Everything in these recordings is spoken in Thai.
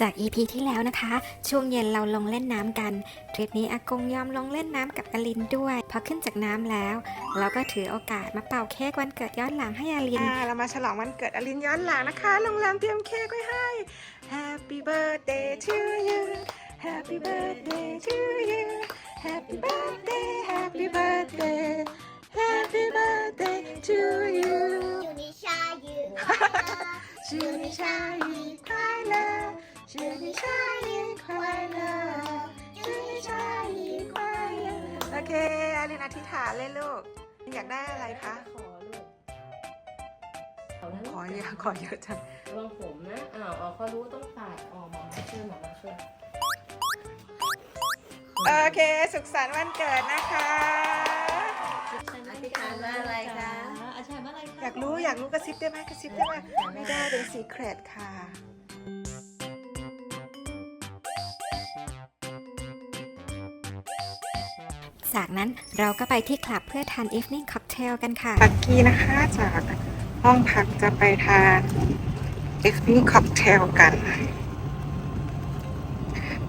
จาก EP ที่แล้วนะคะ ช่วงเย็นเราลงเล่นน้ำกัน ทริปนี้อากงยอมลงเล่นน้ำกับอลินด้วย พอขึ้นจากน้ำแล้ว เราก็ถือโอกาสมาเป่าเค้กวันเกิดย้อนหลังให้อลิน อ่าเรามาฉลองวันเกิดอลินย้อนหลังนะคะ โรงแรมเตรียมเค้กไว้ให้ Happy birthday to you Happy birthday to you Happy birthday Happy birthday Happy birthday to you 祝你生日快乐，祝你生日快乐 祝你生日快乐祝你生日快乐โอเคอลินอธิษฐานเลยลูก อยากได้อะไรคะ ขอลูกเอาแล้ว ขอเยอะขอเยอะจัง ระวังผมนะ อ้าวเอาเขารู้ต้องปาดออกมาช่วยหมอมาช่วย โอเค สุขสันต์วันเกิดนะคะ อธิษฐานว่าอะไรคะ อาจารย์ว่าอะไรคะ อยากรู้อยากรู้กระซิบได้ไหมกระซิบได้ไหมไม่ได้เป็นสีเครตค่ะ จากนั้นเราก็ไปที่คลับเพื่อทาน evening cocktail กันค่ะ ปักกี้นะคะจากห้องพักจะไปทาน evening cocktail กัน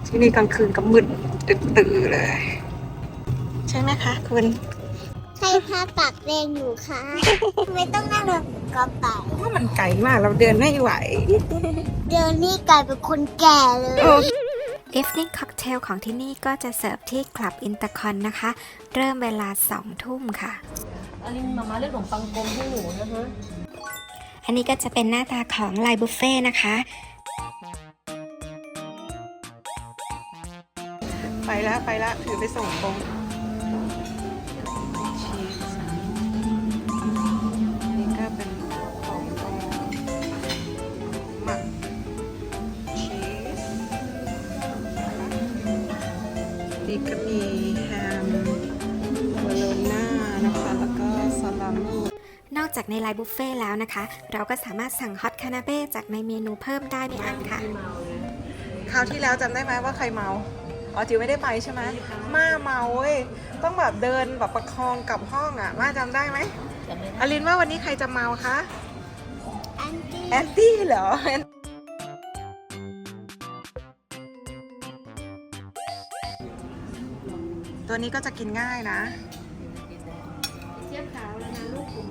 ที่นี่กลางคืนก็มืดตึ๊ดตื่อเลย ใช่ไหมคะคุณใครพาปากแดงอยู่คะไม่ต้องนั่งรถกระบะว่ามันไกลมากเราเดินไม่ไหว เดี๋ยวนี้กลายเป็นคนแก่เลย evening cocktail ของที่นี่ก็จะเสิร์ฟที่คลับอินเตอร์คอนนะคะ เริ่มเวลา 2 ทุ่มค่ะอลินมามาเลือกขนมปังกลมให้หนูนะฮะอันนี้ก็จะเป็นหน้าตาของไลน์บุฟเฟ่นะคะ ไปแล้วไปแล้วถือไปส่งตรง นี่ก็มีแฮมโบโลน่านะคะ แล้วก็ซาลามี่นอกจากในไลน์บุฟเฟ่แล้วนะคะ เราก็สามารถสั่งฮอตคานาเบ้จากในเมนูเพิ่มได้ไม่อั้นค่ะไม่เมาเลยคราวที่แล้วจำได้ไหมว่าใครเมา อ๋อจิวไม่ได้ไปใช่ไหมม่าเมาเว้ย ต้องแบบเดินแบบประคองกลับห้องอะม่าจำได้ไหมจำไม่ได้อลินว่าวันนี้ใครจะเมาคะอันตี้แอนตี้เหรอ ตัวนี้ก็จะกินง่ายนะเทียบขาวแล้วนะลูกผม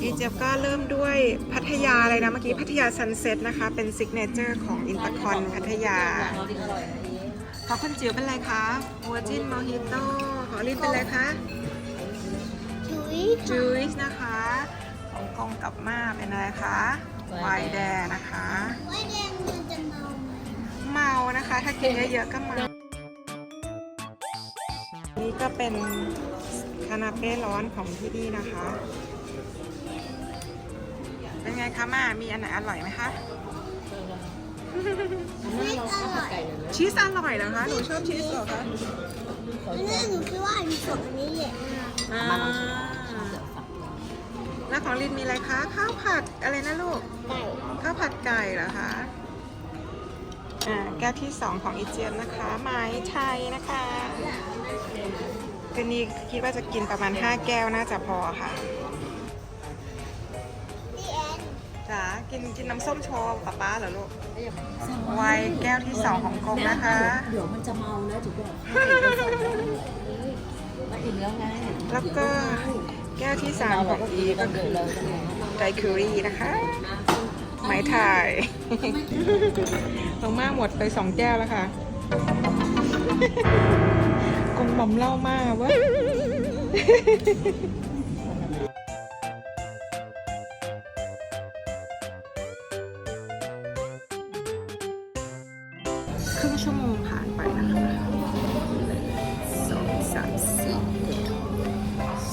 อีเจี๊ยบก็เริ่มด้วยพัทยาอะไรนะเมื่อกี้พัทยาซันเซ็ตนะคะ เป็นซิกเนเจอร์ของอินเตอร์คอนพัทยาอร่อยอร่อยอันนี้ขอคุณจิ๋วเป็นอะไรคะวัวจินมอฮิโต้ขอลินเป็นอะไรคะจุ้ยจูสนะคะของกงกับม่าเป็นอะไรคะไวน์แดงนะคะไว้แดงมันจะเมาไหมเมานะคะ ถ้ากินเยอะๆก็เมานี่ก็ เป็นคานาเป้ร้อนของที่นี่นะคะ เป็นไงคะม่ามีอันไหนอร่อยไหมคะอันนั้นเราข้าวผัดไก่หน่อยไหมชีสอร่อยเหรอคะ หนูชอบชีสเหรอคะขออันเยนี้อะหนูคิดว่าอันนี้สดอันนี้แหละอ่ามาลองชิมชอบเดี๋ยวฝักแล้วของลินมีอะไรคะ ข้าวผัดอะไรนะลูก ไก่ ข้าวผัดไก่เหรอคะ อ่า แก้วที่สองของอีเจียมนะคะ ไม้ไทยนะคะ คืนนี้คิดว่าจะกินประมาณ 5 แก้วน่าจะพอค่ะพี่แอนจ๋ากินกินน้ำส้มโชว์ป๊าป๊าเหรอลูกไวน์แก้วที่สองของกงนะคะ เดี๋ยวมันจะเมานะจุ๊บบอกมาอิ่มแล้วไงแล้วก็แก้วที่สามของอีก็คือไดคิวรี่นะคะไม้ไทยลงมากหมดไปสองแก้วแล้วค่ะ กงบอมเล่ามากเวะครึ่งชั่วโมงผ่านไปนะคะสองสามสี่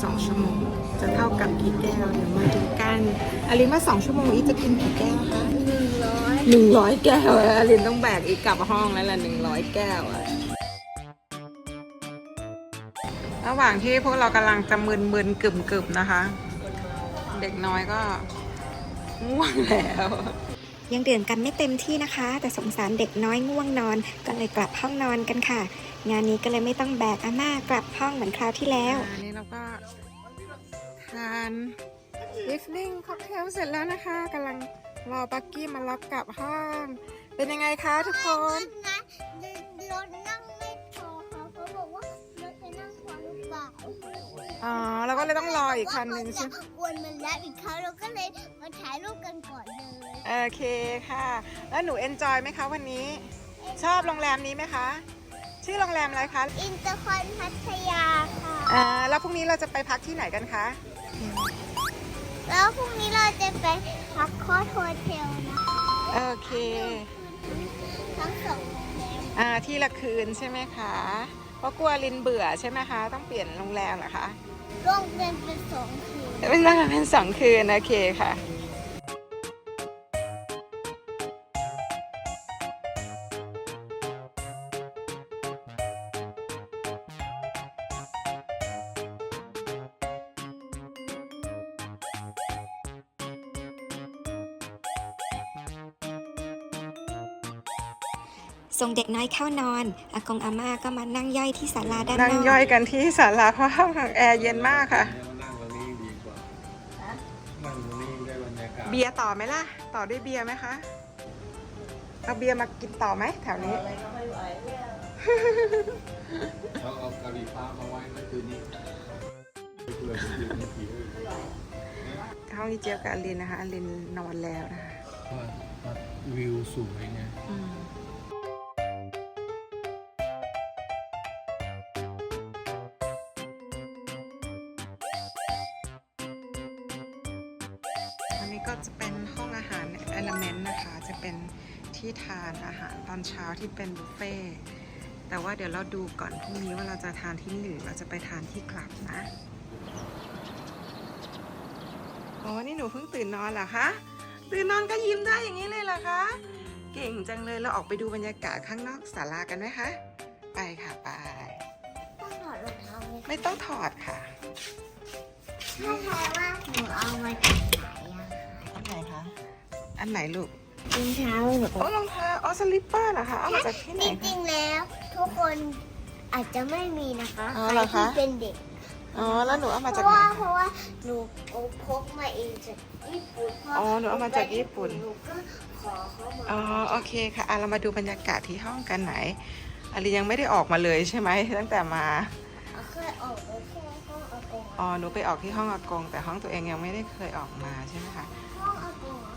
สองชั่วโมง จะเท่ากับกี่แก้วเดี๋ยวมาดูกันอลินว่าสองชั่วโมงอีจะกินกี่แก้วคะหนึ่งร้อยหนึ่งร้อยแก้วอะอลินต้องแบกอีกกลับห้องแล้วล่ะหนึ่งร้อยแก้วอะ หว่างที่พวกเรากำลังจะมึนๆกึ่มๆนะคะ เด็กน้อยก็ง่วงแล้ว ยังดื่มกันไม่เต็มที่นะคะ แต่สงสารเด็กน้อยง่วงนอนก็เลยกลับห้องนอนกันค่ะ งานนี้ก็เลยไม่ต้องแบกอาม่ากลับห้องเหมือนคราวที่แล้วอันนี้เราก็ทาน evening cocktail เสร็จแล้วนะคะกำลังรอปักกี้มารับกลับห้อง เป็นยังไงคะทุกคน อ๋อเราก็เลยต้องรออีกคันหนึ่งใช่ไหมว่าเขาจะวนมันแล้วอีกครั้งเราก็เลยมาถ่ายรูปกันก่อนเลยโอเคค่ะ แล้วหนูเอนจอยไหมคะวันนี้ ชอบโรงแรมนี้ไหมคะ ชื่อโรงแรมอะไรคะอินเตอร์คอนพัทยาค่ะอ่าแล้วพรุ่งนี้เราจะไปพักที่ไหนกันคะ แล้วพรุ่งนี้เราจะไปพักคอสโฮเทลนะคะโอเคทั้งสองโรงแรมอ่าที่ละคืนใช่ไหมคะ เพราะกลัวลินเบื่อใช่ไหมคะ ต้องเปลี่ยนโรงแรมเหรอคะโร่วมกันเป็นสองคืน ไม่นโรงแรมเป็นสองคืน โอเคค่ะ ส่งเด็กน้อยเข้านอนอากงอาม่าก็มานั่งย่อยที่ศาลาด้านนนั่งอกย่อยกันที่ศาลาเพราะห้องแอร์เย็นมากค่ะ นั่งตรงนี้ดีกว่านั่งตรงนี้ได้บรรยากาศเบียร์ต่อไหมล่ะ ต่อด้วยเบียร์ไหมคะเอาเบียร์มากินต่อไหมแถวนี้ เขาเอากะหรี่ฟ้ามาไว้เมื่อคืนนี้เพื่อจะยืนผีเอ้ยห้องนี้เจียวกับอลินนะคะอลินนอนแล้วนะคะ ว่าว่าวิวสวยไงอัน ก็จะเป็นห้องอาหารเอลเมนต์นะคะ จะเป็นที่ทานอาหารตอนเช้าที่เป็นบุฟเฟ่ต์แต่ว่าเดี๋ยวเราดูก่อนพรุ่งนี้ว่าเราจะทานที่หนึ่งเราจะไปทานที่กลับนะโอ้นี่หนูเพิ่งตื่นนอนเหรอคะตื่นนอนก็ยิ้มได้อย่างนี้เลยเหรอคะ เก่งจังเลยเราออกไปดูบรรยากาศข้างนอกศาลากันไหมคะ ไปค่ะไปต้องถอดรองเท้าไหมไม่ต้องถอดค่ะถ้าแท้ว่าหนูเอามาจาก ไหนอะอันไหนคะ อันไหนลูก รองเท้าหนูโอ้รองเท้าอ๋อสลิปเปอร์เหรอคะเอามาจากที่ไหนจคะ ริงๆแล้ว ทุกคนอาจจะไม่มีนะคะอ๋อใคเหรรอคะ ที่เป็นเด็ก อ๋อแล้วหนูเอามาเพจากราะไหนว่าเพคะ ราะว่าหนูเอาพกมาเองจากญี่ปุ่นเพราะอ๋อหนูเอามาจากญี่ปุ่น หนูก็ขอเขามาอ๋อโอเคค่ะอะเรามาดูบรรยากาศที่ห้องกันไหนอาลียังไม่ได้ออกมาเลยใช่ไหมตั้งแต่มา องอากงอ๋อหนูไปออกที่ห้องอากง แต่ห้องตัวเองยังไม่ได้เคยออกมาใช่ไหมคะห้องอากงเหรอ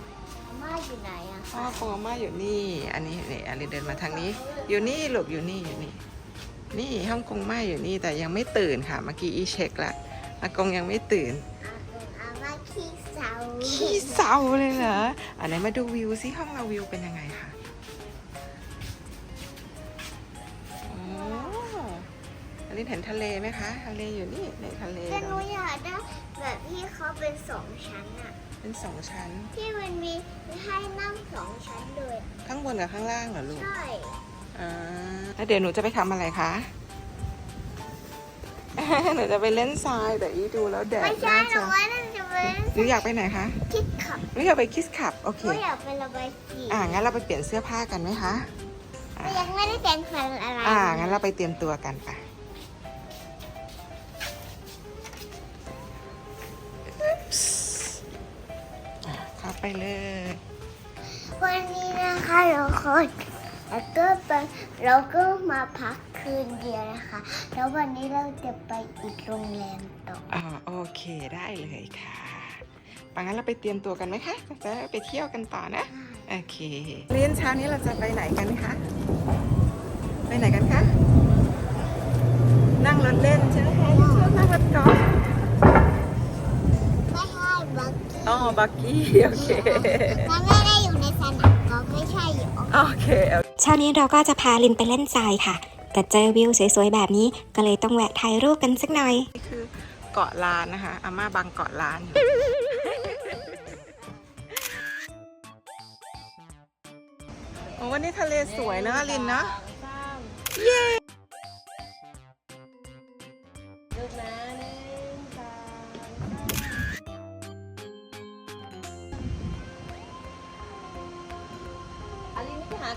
อาม่าอยู่ไหนอะห้องอากงอาม่าอยู่นี่ อันนี้นี่อาลีเดินมาทางนี้ อยู่นี่ลูกอยู่นี่อยู่นี่ นี่ห้องกงม่าอยู่นี่แต่ยังไม่ตื่นค่ะเมื่อกี้อีเช็คละอากงยังไม่ตื่นอากงอาม่าขี้เศร้าขี้เศร้าเลยเหรออันไหนมาดูวิวซิห้องเราวิวเป็นยังไงคะ อลินเห็นทะเลไหมคะ ทะเลอยู่นี่ในทะเลแต่หนูเนอะอยากได้แบบที่เขาเป็นสองชั้นอะเป็นสองชั้น ที่มันมีให้นั่งสองชั้นเลยข้างบนกับข้างล่างเหรอลูก ใช่อ่าแล้วเดี๋ยวหนูจะไปทำอะไรคะ หนูจะไปเล่นทรายแต่อีดูแล้วแดดไม่ใช่น่าหนูจะว่านั่นจะเป็นหนูอยากไปไหนคะคิดขับหนูอยากไปคิสคับโอหเคนูอยากไประบายสีอ่างั้นเราไปเปลี่ยนเสื้อผ้ากันไหมคะแต่ยังไม่ได้แต่งฟันอะไร อ่างั้นเราไปเตรียมตัวกันไปอะ ไปเลย วันนี้นะคะเราคนแล้วก็ไปเราก็มาพักคืนเดียวนะคะ แล้ววันนี้เราจะไปอีกโรงแรมต่ออ่าโอเคได้เลยค่ะปังั้นเราไปเตรียมตัวกันไหมคะจะได้ไปเที่ยวกันต่อนะโอเคเรียนเช้านี้เราจะไปไหนกันคะไปไหนกันคะนั่งรถเล่นใช่ไหมคะชอบนั่งรถกอล์ฟไม่ใช่บักกี้ อ๋อ บักกี้ โอเคมันไม่ได้อยู่ในสนามกอล์ฟไม่ใช่อยู่ โอเค เช้านี้เราก็จะพาลินไปเล่นทรายค่ะ แต่เจอวิวสวยๆ แบบนี้ก็เลยต้องแวะถ่ายรูปกันสักหน่อย นี่คือเกาะล้านนะคะ อาม่าบังเกาะล้านอยู่โอ้วันนี้ทะเลสวยนะลินเนาะเย้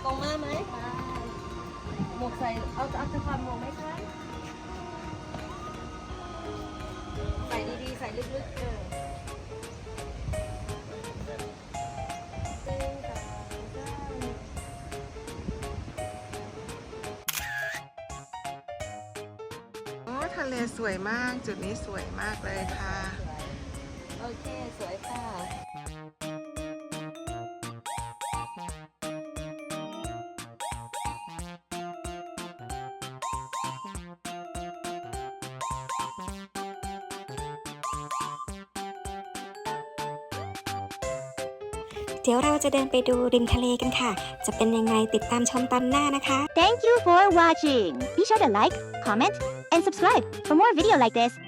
ตรงมาไหมหมวกใส่ เอาเอาจะความหมวกไหมคะ ใส่ดีๆ ใส่ลึกๆเออทะเลสวยมาก จุดนี้สวยมากเลยค่ะ โอเค สวยค่ะ เดี๋ยวเราจะเดินไปดูริมทะเลกันค่ะ จะเป็นยังไงติดตามชมตอนหน้านะคะ Thank you for watching. Be sure to like, comment, and subscribe for more video like this.